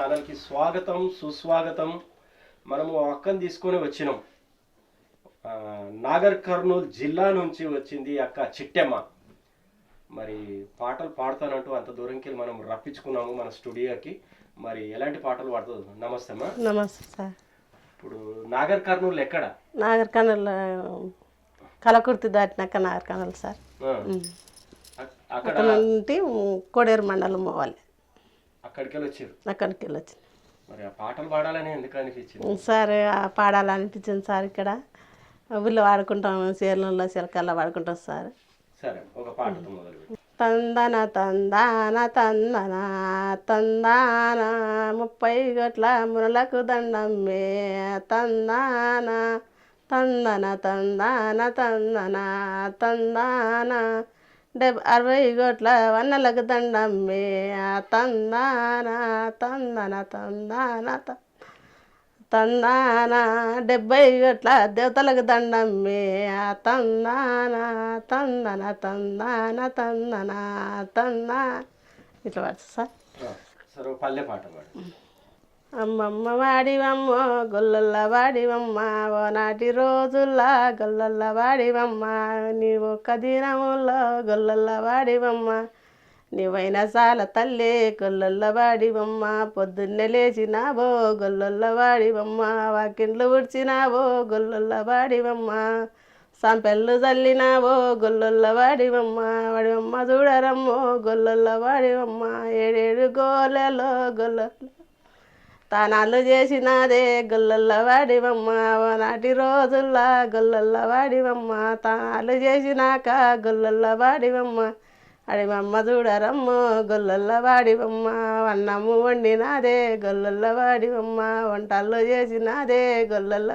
ఛానల్కి స్వాగతం సుస్వాగతం. మనము అక్కని తీసుకొని వచ్చినాం. నాగర్ కర్నూలు జిల్లా నుంచి వచ్చింది అక్క చిట్టెమ్మ. మరి పాటలు పాడుతానంటూ అంత దూరంకి మనం రప్పించుకున్నాము మన స్టూడియోకి. మరి ఎలాంటి పాటలు పాడుతుంది నమస్తే అమ్మా. నమస్తే సార్. ఇప్పుడు నాగర్ కర్నూలు ఎక్కడ? నాగర్ కనల్ కలకుర్తి దాటినాక నాగర్ కనల్ సార్. అక్కడ నుండి కోడేరు మండలం పోవాలి. అక్కడికి వెళ్ళి వచ్చారు అక్కడికి వెళ్ళొచ్చింది మరి ఆ పాటలు పాడాలని ఎందుకు అనిపించింది? సార్ పాడాలనిపించింది సార్ ఇక్కడ. ఊళ్ళో వాడుకుంటాం చీరలలో చిలకల్లో వాడుకుంటాం సార్. సరే ఒక పాటతో మొదలు పెట్టు. తందన తందాన తందన తందాన ముప్పై గట్ల మునలకు దండమ్మే తందాన తందన తందాన తందన తందాన డెబ్ అరవై గోట్ల వన్నలకు దండమ్మే తందానా తందన తందాన త- తందాన. డెబ్బై గట్ల దేవతలకు దండమ్మే తందాన తందన తందాన తందన తందా ఇట్లా పడుతుంది సార్. ఆ, పల్లె పాట పాడు. అమ్మమ్మ వాడివమ్మ గొల్లల్ల వాడివమ్మ ఓనాటి రోజుల్లా గొల్లల్ల వాడివమ్మ నీవు ఒక్క దినముల్లో గొల్లల్ల వాడివమ్మ. నీవైన సాల తల్లి గొల్లల్ల వాడివమ్మ పొద్దున్నే లేచినావో గొల్లల్ల వాడివమ్మ వాకిండ్లు ఉడిచినావో గొల్లల్ల వాడివమ్మ. సంపెళ్ళు చల్లినావో గొల్లల్ల వాడివమ్మ వాడివమ్మ చూడరమ్మో గొల్లల్ల వాడివమ్మ. ఏడేడు గోలెలో గొల్లొల్ల తానాలు చేసినాదే గొల్లల్ల వాడివమ్మ. నాటి రోజుల్లా గొల్లల్ల వాడివమ్మ. తానాలు చేసినాక గొల్లల్ల వాడివమ్మ. అడివమ్మ చూడరమ్మ గొల్లల్ల వాడివమ్మ. అన్నము వండినాదే గొల్లల్ల వాడివమ్మ. వంటల్లో చేసినాదే గొల్లల్ల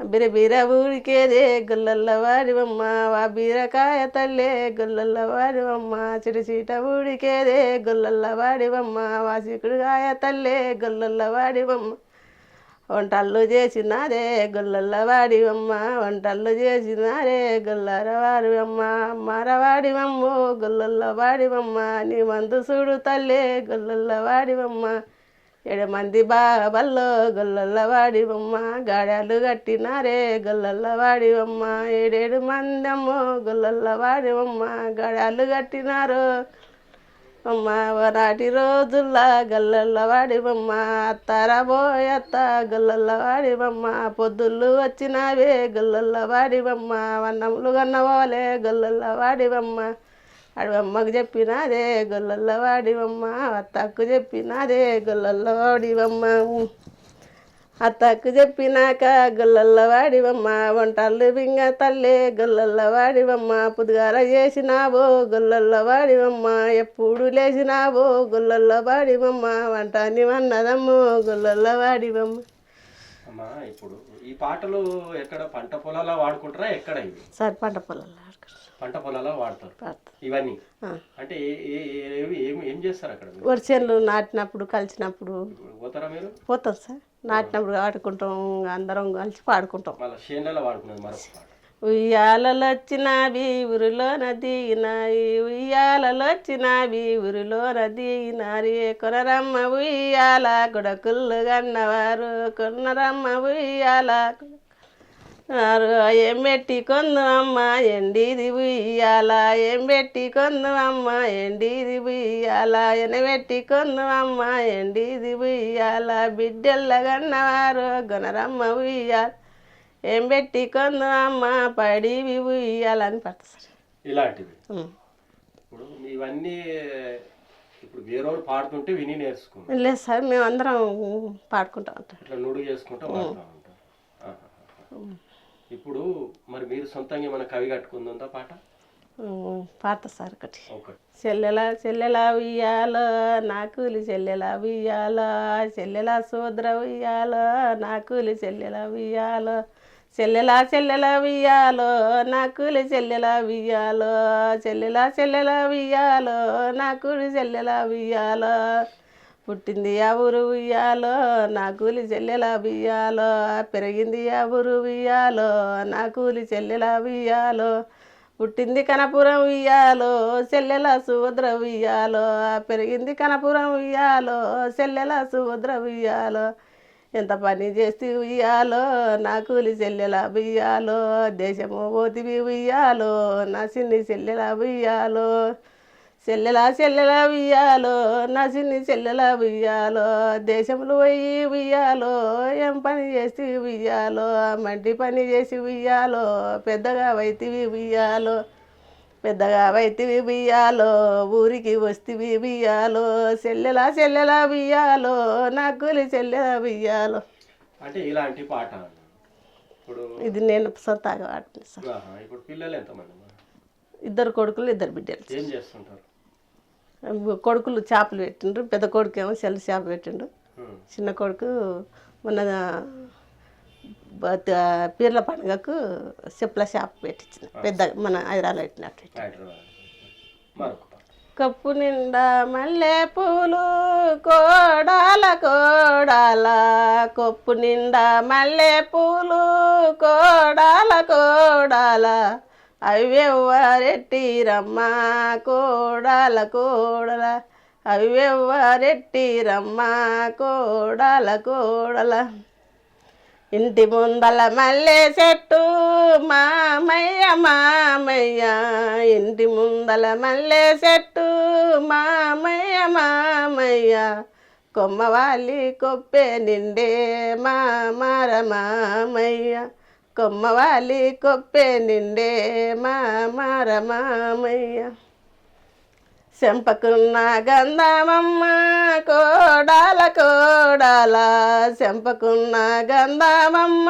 బిరబిర ఊరికేదే గుల్లల్ల వాడివమ్మ వా బీరకాయ తల్లే గుల్లల్ల వాడివమ్మ చిటిచీట ఊడికేదే గుల్లల్ల వాడివమ్మ వా చిక్కుడుకాయ తల్లే గుల్లల్ల వాడివమ్మ వంటల్లో చేసినారే గుల్లల్ల వాడివమ్మ వంటల్లో చేసినారే గుల్లర వాడివమ్మ మరవాడివమ్మ గుల్లల్ల వాడివమ్మ నీ మందు చూడు తల్లే గుల్లల్ల వాడివమ్మ ఏడు మంది బాబల్లో గొల్లల్ల వాడివమ్మ గాడాలు కట్టినారే గొల్లల్ల వాడివమ్మ. ఏడేడు మంది అమ్మో గొల్లల్ల వాడివమ్మ గాడాలు కట్టినారు. అమ్మ నాటి రోజుల్లా గల్లల్ల వాడివమ్మ. అత్తారా పోయత్త గొల్లల్ల వాడివమ్మ. పొద్దుళ్ళు వచ్చినావే గొల్లల్ల వాడివమ్మ. వన్నములు కన్నవాలే గొల్లల్ల వాడివమ్మ అడవమ్మకు చెప్పినాదే గొల్లల్ల వాడివమ్మ. అత్తకు చెప్పినాదే గొల్లల్ల వాడివమ్మ. అత్తకు చెప్పినాక గొల్లల్ల వాడివమ్మ. వంటలు బింగ తల్లి గొల్లల్ల వాడివమ్మ. పుదుగాల చేసినావో గొల్లల్ల వాడివమ్మ. ఎప్పుడు లేచినావో గొల్లల్ల వాడివమ్మ. వంట నివన్నదమ్మో గొల్లల్ల వాడివమ్మ. ఇప్పుడు ఈ పాటలు ఎక్కడ పంట పొలాల్లో వాడుకుంటారా? ఎక్కడ సరే పంట పొలాల్లో. ఆడుకుంటాం. పంట పొలాల్లో వాడతారు. ఇవన్నీ. అంటే ఏ- చేస్తారు అక్కడ నాటినప్పుడు కలిసినప్పుడు పోతారా మీరు? పోతాం సార్. నాటినప్పుడు ఆడుకుంటాం అందరం కలిసి పాడుకుంటాం. చేనులలో వాడుకునేది మరొక పాట. ఉయ్యాలలు వచ్చినవి ఊరిలో నదిగినాయి ఉయ్యాలలు వచ్చినవి ఊరిలో నదిగినారి కొనరమ్మ ఉయ్యాల గుడకుళ్ళు గన్నవారు. కొనరమ్మ ఉయ్యాల ఏం పెట్టి కొందు అమ్మ ఎండిది ఉయ్యాల. ఏం పెట్టి కొందు అమ్మ ఎండిది ఉయ్యాల. ఎనబెట్టి కొందు అమ్మ ఎండిది ఉయ్యాల. బిడ్డెల్ల గన్నవారు గొనరమ్మ ఉయ్యాల. ఏం పెట్టి కొందు అమ్మ పడి ఉయ్యాలని పడతారు ఇలాంటివి. ఇప్పుడు ఇవన్నీ ఇప్పుడు వేరేవాళ్ళు పాడుతుంటే విని నేర్చుకున్నాం లేదు సార్ మేము అందరం పాడుకుంటా ఉంటాం. ఇట్లా నుడు చేసుకుంటూ. ఇప్పుడు మరి మీరు సొంతంగా ఏమైనా కవి కట్టుకుందా పాట? పాడతా సార్ ఒకటి. చెల్లెల చెల్లెల ఉయ్యాలో నా కూలి చెల్లెల ఉయ్యాలో చెల్లెల సోదర ఉయ్యాలో నా కూలి చెల్లెల ఉయ్యాలో చెల్లెల చెల్లెల ఉయ్యాలో నా కూలి చెల్లెల ఉయ్యాలో చెల్లెల చెల్లెల ఉయ్యాలో నా కూలి చెల్లెల ఉయ్యాలో. పుట్టింది ఆ ఊరు ఉయ్యాలో నా కూలి చెల్లెల బియ్యాలో పెరిగింది ఆ ఊరు ఉయ్యాలో నా కూలి చెల్లెల బియ్యాలో పుట్టింది కనపురం ఉయ్యాలో చెల్లెల సుభద్ర ఉయ్యాలో. పెరిగింది కనపురం ఉయ్యాలో చెల్లెల సుభద్ర ఉయ్యాలో. ఎంత పని చేస్తే ఉయ్యాలో నా కూలి చెల్లెల బియ్యాలో దేశము పోతివి ఉయ్యాలో నా చిన్ని చెల్లెల ఉయ్యాలో. చెల్లెలా చెల్లెలా ఉయ్యాలో నా చిన్ని చెల్లెలా ఉయ్యాలో దేశంలో పోయి ఉయ్యాలో ఏం పని చేసి ఉయ్యాలో మంటి పని చేసి ఉయ్యాలో పెద్దగా వైతివి ఉయ్యాలో పెద్దగా వైతివి ఉయ్యాలో ఊరికి వస్తివి ఉయ్యాలో చెల్లెలా చెల్లెలా ఉయ్యాలో నా కూలి చెల్లెలా ఉయ్యాలో అంటే ఇలాంటి పాట ఇది నేను సొంతగా వాడుతుంది సార్. ఇప్పుడు పిల్లలు ఎంతమంది? ఇద్దరు కొడుకులు ఇద్దరు బిడ్డలు. ఏం చేస్తుంటారు? కొడుకులు చేపలు పెట్టిండ్రు. పెద్ద కొడుకు ఏమో సెల్ చేప పెట్టిండు. చిన్న కొడుకు మొన్న పీర్ల పండుగకు చెప్పుల షాప్ పెట్టించింది పెద్ద మన హైదరాబాద్ పెట్టినట్టు కప్పు నిండా మల్లె పూలు కోడాల కోడాల. కొప్పు నిండా మల్లె పూలు కోడాల కోడాల. అవ్వెవ్వరెట్టిరమ్మ కోడాల కోడల. అవ్వెవ్వరెట్టిరమ్మ కోడాల కోడల. ఇంటి ముందల మల్లె చెట్టు మామయ్య మామయ్య. ఇంటి ముందల మల్లె చెట్టు మామయ్య మామయ్య. కొమ్మవాలి కొప్పే నిండే మామర మామయ్య. కొమ్మవాలి కొప్పే నిండే మామర మామయ్య చెంపకున్న గంధమమ్మ కోడాల కోడాల. చెంపకున్న గంధమమ్మ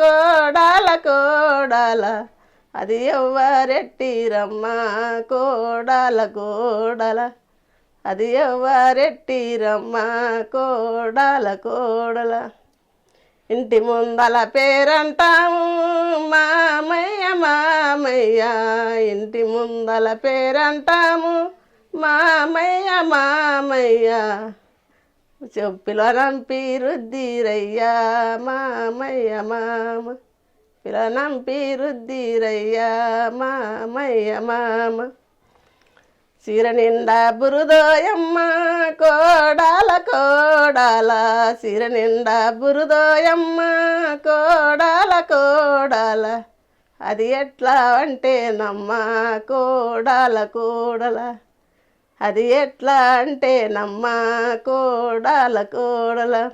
కోడాల కోడాల. అది ఎవ్వరెట్టిరమ్మ కోడాల కోడాల. అది ఎవ్వరెట్టిరమ్మ కోడాల కోడల. ఇంటి ముందల పేరంటాము మామయ్య మామయ్య. ఇంటి ముందల పేరంటాము మామయ్య మామయ్య. పిలనంపి రుద్దిరయ్యా మామయ్య మామ. పిలనంపి రుద్దిరయ్యా మామయ్య మామ. చీర నిండా బురుదోయమ్మ కోడాల కోడాల. చీర నిండా బురుదోయమ్మ కోడాల కోడాల. అది ఎట్లా అంటే నమ్మ కోడాల కోడల. అది ఎట్లా అంటే నమ్మ కోడాల కోడల.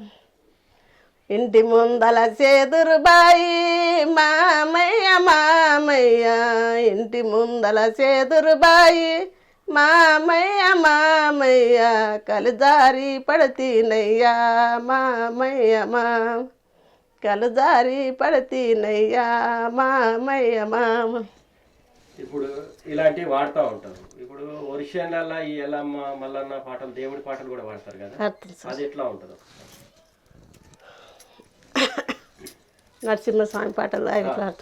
ఇంటి ముందల చేదురు బాయి మామయ్య మామయ్య. ఇంటి ముందల చేదురు బాయి మామయ్య మామయ్య కలిదారి పడతీనయ్యా మామయ్య మా. కలుదారి పడతీనయ్యా మామయ్య మామ ఇప్పుడు ఇలాంటివి వాడుతూ ఉంటారు. ఇప్పుడు ఒరిషన్లలో ఈ ఎల్లమ్మ మల్లన్న పాటలు దేవుడి పాటలు కూడా వాడతారు కదా? అది ఎట్లా ఉంటుంది? నరసింహస్వామి పాటలు ఆయన పాట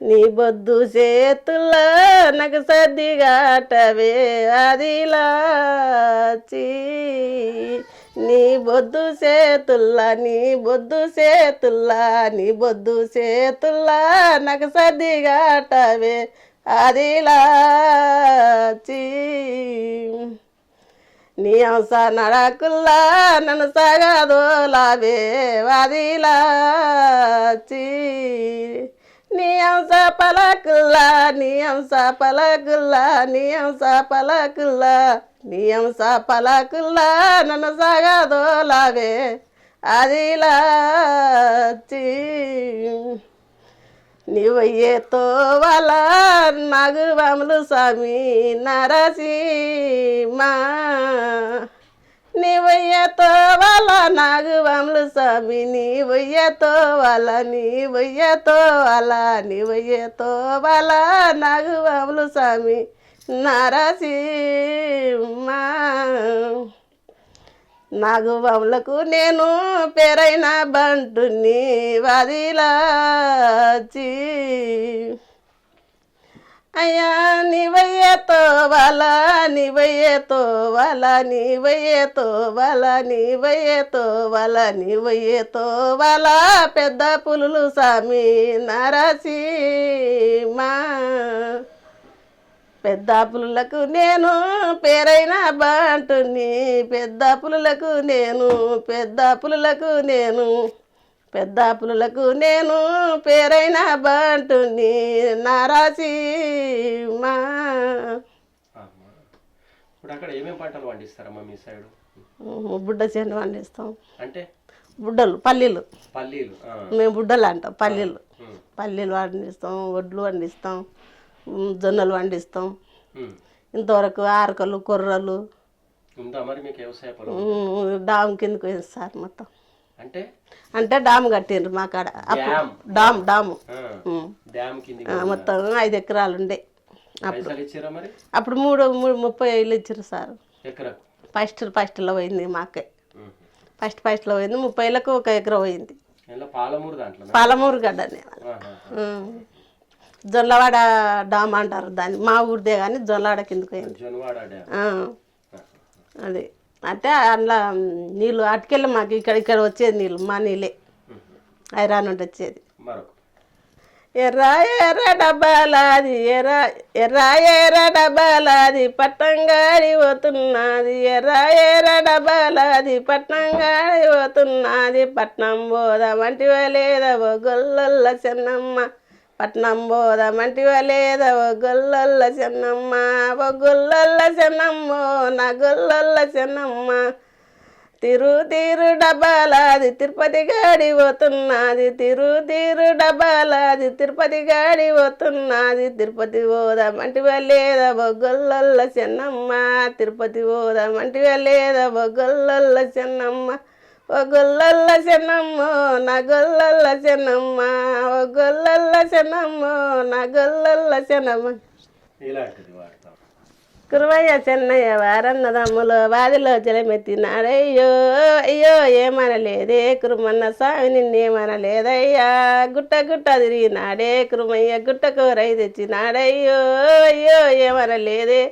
నీ బొద్దు చేతుల నాకు సర్దిగాటవే అదిలాచి నీ బొద్దు చేతుల్లా నీ బొద్దు చేతుల్లా నీ బొద్దు చేతుల్లా నాకు సర్దిగాటవే అదిలాచి నీ అంశ నడకుల్లా నన్ను సగదోలావే అదిలాచి నీ అంశ పలకుల్లా నీ అంశ పలకుల్లా నీ అంశ పలకుల్లా నీ అంశ పలకుల్లా నన్ను సగదోలావే. అదిలాచి నీవయ్యేతో వాళ్ళ నాగువాములు స్వామి నరసింహ. నీవయ్యతో వాళ్ళ నాగువాములు స్వామి నీవయ్యతో వాళ్ళ నీవయ్యతో వాళ్ళ నీవయ్యతో వాళ్ళ నాగువాములు స్వామి నరసింహ నాగువములకు నేను పేరైన బంటుని వదిలాచి అయ్యా నీవయ్యే తోవల నీవయ్యే తోవల నీవయ్యే తోవల నీవయ్యే తోవల నీవయ్యే తోవల. పెద్ద పులులు సామి నరసీమా పెద్ద పులులకు నేను పేరైన బాంటుని పెద్ద పులులకు నేను పెద్ద పులులకు నేను పెద్ద పులులకు నేను పేరైన బాంటుని నారాసీమా అమ్మా. ఇప్పుడు అక్కడ ఏమేమి పంటలు పండిస్తారమ్మా మీ సైడు? బుడ్డ చెండు పండిస్తాం. అంటే? బుడ్డలు పల్లీలు. పల్లీలు. మేము బుడ్డలు అంటాం పల్లీలు. పల్లీలు పండిస్తాం వడ్లు పండిస్తాం జొన్నలు పండిస్తాం. ఇంతవరకు ఆరకలు కొర్రలు. ఉందా మరి మీకు వ్యవసాయ పొలం? ఉమ్, డామ్ కిందకు సార్ మొత్తం. అంటే? అంటే డామ్ కట్టిండ్రు మా కాడ. అప్పుడు. Dam dam. మొత్తం ఐదు ఎకరాలు ఉండే. మరి? అప్పుడు మూడు మూడు ముప్పై ఏళ్ళు ఇచ్చారు సార్. ఫస్ట్ ఫస్ట్లో పోయింది మాకే. ఫస్ట్ ఫస్ట్లో పోయింది. ముప్పై ఏళ్ళకు ఒక ఎకరం పోయింది. పాలమూరు గడ్డనే జొల్లవాడ డామ్ అంటారు దాన్ని. మా ఊరిదే కానీ జొల్లవాడ కిందకు పోయింది. అది. అంటే అందులో నీళ్ళు అటుకెళ్ళి మాకు ఇక్కడ ఇక్కడ వచ్చేది నీళ్ళు మా నీళ్ళే. ఐరాన్ నుండి వచ్చేది. ఎర్ర ఎర్ర డబ్బాలాది ఎర్ర ఎర్ర ఎర్ర డబ్బాలాది పట్టంగాడి పోతున్నది. ఎర్ర ఎర్ర డబ్బాలాది పట్నంగాడి పోతున్నది. పట్నం పోదామంటివా లేదా ఓ గొల్లొల్ల చెన్నమ్మ. పట్నం పోదామంటివా లేదా ఓ గొల్లొల్ల చెన్నమ్మ ఓ గొల్లొల్ల చెన్నమ్మో నా గొల్లొల్ల చెన్నమ్మ. తిరు తీరు డబ్బాలాది తిరుపతి గాడి పోతున్నది తిరు తీరు డబ్బాలాది తిరుపతి గాడి పోతున్నది. తిరుపతి పోదామంటివా లేదా గొల్లొల్ల చెన్నమ్మ తిరుపతి పోదామంటివా లేదా గొల్లొల్ల చెన్నమ్మ. ఓ గొల్లల్ల చెన్నమ్మ నా గొల్లల్ల చెన్నమ్మ. ఓ గొల్లల్ల చెన్నమ్మ నా గొల్లల్ల చెన్నమ్మ. కురువయ్య చెన్నయ్య వారన్నదమ్ములు వాదిలో జలమెత్తినాడయ్యో అయ్యో ఏమనలేదే కురుమన్న స్వామి నిన్నేమనలేదయ్యా. గుట్ట గుట్ట తిరిగినాడే కురుమయ్య గుట్టకు రై తెచ్చినాడయ్యో అయ్యో ఏమనలేదే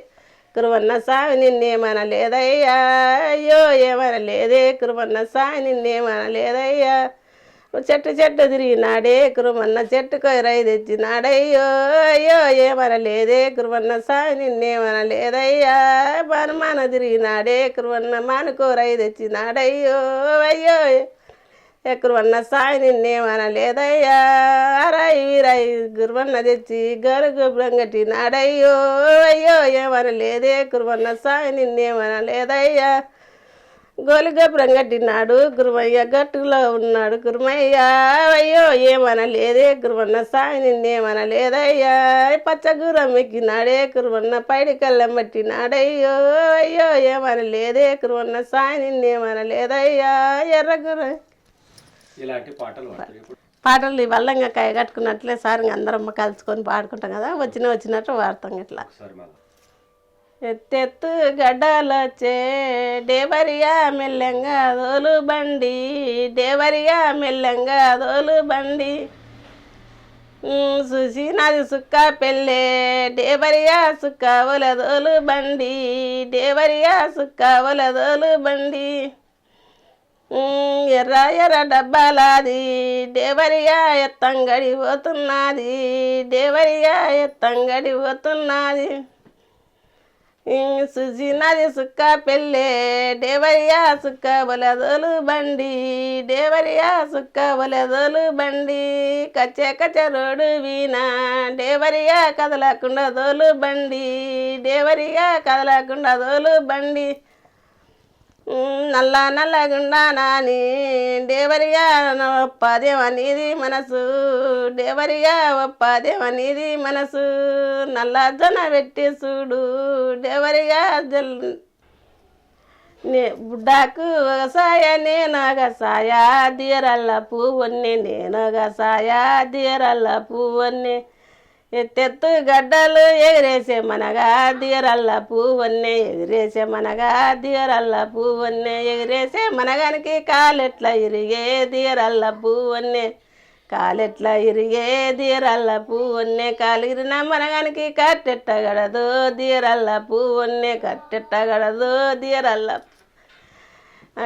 కురువన్న స్వామి నిన్నేమనలేదయ్యా? అయ్యో ఏమనలేదే కురుమన్న స్వామి నిన్నేమనలేదయ్యా చెట్టు చెట్టు తిరిగినాడే కురుమన్న చెట్టు రై తెచ్చినాడయ్యో. అయ్యో ఏమనలేదే కురువన్న సాయి నిన్నేమనలేదయ్యా? పనుమాన తిరిగినాడే కురువన్న మానుకోరై తెచ్చినాడయ్యో. అయ్యో కురువన్న సాయి నిన్నేమనలేదయ్యా రాయి వీరాయి గురువన్న తెచ్చి గరుగు బ్రంగటినాడయ్యో అయ్యో ఏమన లేదే కురువన్న సాయి నిన్నేమనలేదయ్యా గోలిగపురం కట్టినాడు గురుమయ్య గట్టులో ఉన్నాడు గురుమయ్య. అయ్యో ఏమన లేదే గురువన్న సాయి నిన్నేమనలేదయ్యా పచ్చగురం ఎక్కినాడే గురువన్న పైడి కళ్ళం పట్టినాడయ్యో అయ్యో ఏమన లేదే గురువన్న సాయి ఎర్ర ఎర్రగుర ఇలాంటి పాటలు పాటలు వల్లంగా కాయ కట్టుకున్నట్లే సార్ ఇంక అందరం కలుసుకొని పాడుకుంటాం కదా వచ్చిన వచ్చినట్టు వాడతాం ఇట్లా. ఎత్తెత్తు గడ్డలొచ్చే డేవరియా మెల్లంగా దోలు బండి డేవరియా మెల్లంగా దోలు బండి. ఉమ్, చూసి నాది సుక్క పెళ్ళే డేవరియా సుక్క ఒలదోలు బండి డేవరియా సుక్క ఒలదోలు బండి. ఎర్ర ఎర్ర డబ్బాలాది డేవరియా ఎత్తంగడి పోతున్నది దేవరిగా ఎత్తంగడి పోతున్నది. సుజినది సుక్క పెళ్ళే డేవరియా సుక్క బొలదోలు బండి డేవరియా సుక్క బొలదోలు బండి. కచ్చే కచ్చే రోడ్డు వీణా డేవరియా కదలకుండా దోలు బండి డేవరియా కదలకుండా దోలు బండి. నల్ల నల్లగుండా నాని డేవరిగా ఒప్పదేమనేది మనసు. డేవరిగా ఒప్పదేమనేది మనసు. నల్ల జొన పెట్టి చూడు డేవరిగా జల్ నే బుడ్డాకు ఒకసాయ నేను ఒకసాయ దీరల్ల పువ్వన్నే నేను ఒకసాయ దీరల్ల పువ్వన్నే. ఎత్తెత్తు గడ్డలు ఎగిరేసే మనగా దీరల్ల పువ్వన్నే ఎగిరేసే మనగా పువ్వన్నే ఎగిరేసే మనగానికి కాలెట్ల ఇరిగే దిగరల్ల పువ్వన్నే కాలెట్ల ఇరిగే దీరల్ల పువ్వన్నే కాలిగిరిన మనగానికి కట్టెట్టగడదు దీరల్ల పువ్వన్నే కట్టెట్టగడదు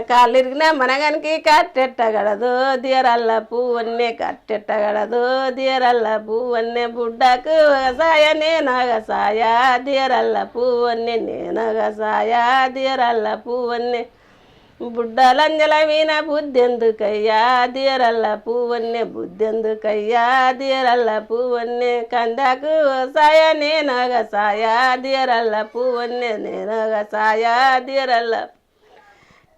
కాళ్ళు ఇరిగినా మనగానికి కట్టెట్టగడదు దీరల్ల పువ్వన్నే కట్టెట్టగడదు దీరల్ల పువ్వన్నే బుడ్డకు సాయ నేనగసాయ దీరల్ల పువ్వన్నే నేనగసాయ దీరల్ల పువ్వన్నే. బుడ్డలంజల వీణ బుద్ధెందుకయ్యా దీరల్ల పువ్వన్నే బుద్ధెందుకయ్యా దీరల్ల పువ్వన్నే. కందాకు సాయ నేనగసాయ దీరల్ల పువ్వన్నే నేనగసాయ దీరల్ల కన్నెలంజల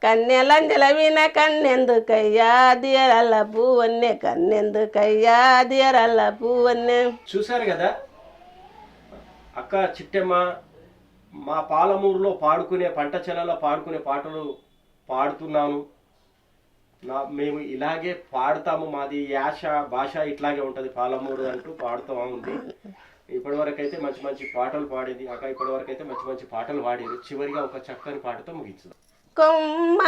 కన్నెలంజలవిన కన్నెందుకయ్యా దియరల్ల పువ్వన్నే కన్నెందుకయ్యా? దియరల్ల పువ్వన్నే. చూశారు కదా? అక్క చిట్టెమ్మ మా పాలమూరులో పాడుకునే పంట చెలలో పాడుకునే పాటలు పాడుతున్నాను. నా మేము ఇలాగే పాడతాము. మాది యాస భాష ఇట్లాగే ఉంటుంది. పాలమూరు అంటూ పాడుతూ ఉంది. ఇప్పటివరకు అయితే మంచి మంచి పాటలు పాడేది. అక్క ఇప్పటివరకు అయితే మంచి మంచి పాటలు పాడేది. చివరిగా ఒక చక్కని పాటతో ముగించుదాం. కొమ్మ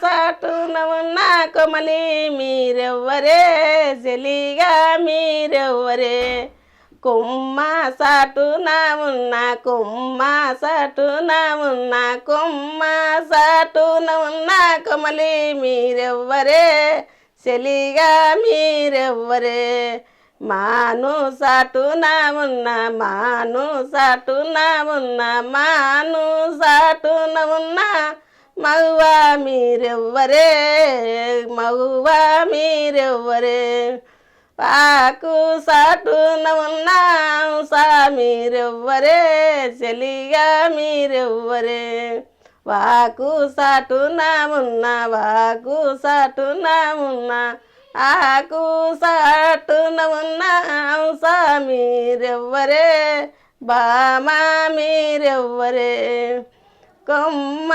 సాటున ఉన్న కొమలి మీరెవ్వరే? జలిగా మీరెవ్వరే? కొమ్మ సాటున ఉన్న కొమ్మ సాటున ఉన్న కొమ్మ సాటున ఉన్న కొమలి మీరెవ్వరే? చెలిగా మీరెవ్వరే? మాను సాటున ఉన్న మాను సాటున ఉన్న మాను సాటున ఉన్న మగువా మీరెవ్వరే? మౌవా మీరెవ్వరే? పాకు సాటున ఉన్న సా మీరెవ్వరే? చెలిగా మీరెవ్వరే? వాకు సాటున ఉన్నా వాకు సాటున ఉన్నా ఆకు సాటున ఉన్న సా మీరెవ్వరే? బామా మీరెవ్వరే? కొమ్మ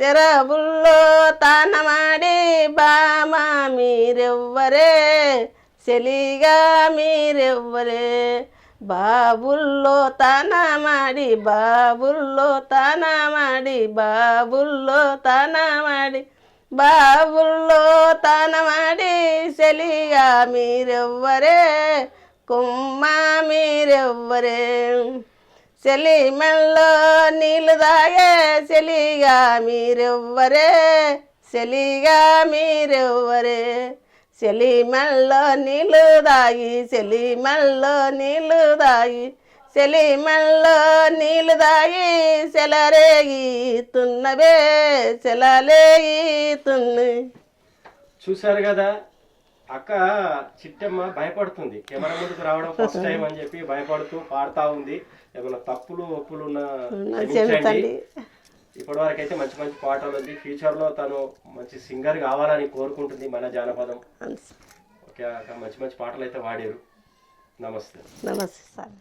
శరబుల్లో తానమాడి బామ మీరెవ్వరే? చెలిగా మీరెవ్వరే? బాబుల్లో తానమాడి బాబుల్లో తానమాడి బాబుల్లో తానమాడి బాబుల్లో తానమాడి చెలిగా మీరెవ్వరే? కుమ్మ మీరెవ్వరే? చెలి మెల్లో నీళ్ళు తాగే చెలిగా మీరెవ్వరే? చెలిగా మీరెవ్వరే? చెలి మెల్లో నీళ్ళు తాగి చెలి మెల్లో నీళ్ళు తాగి చెలి నీళ్ళు తాగి సెలరేగితున్నవే సెలలేగితున్న చూశారు కదా అక్క చిట్టమ్మ భయపడుతుంది. కెమెరా ముందుకు రావడం ఫస్ట్ టైం అని చెప్పి భయపడుతూ పాడుతూ ఉంది. ఏమైనా తప్పులు ఒప్పులు ఉన్న ఇప్పటి వరకు అయితే మంచి మంచి పాటలు ఉంది. ఫ్యూచర్లో తను మంచి సింగర్ కావాలని కోరుకుంటుంది మన జానపదం. ఓకే మంచి మంచి పాటలు అయితే పాడారు నమస్తే. నమస్తే సార్.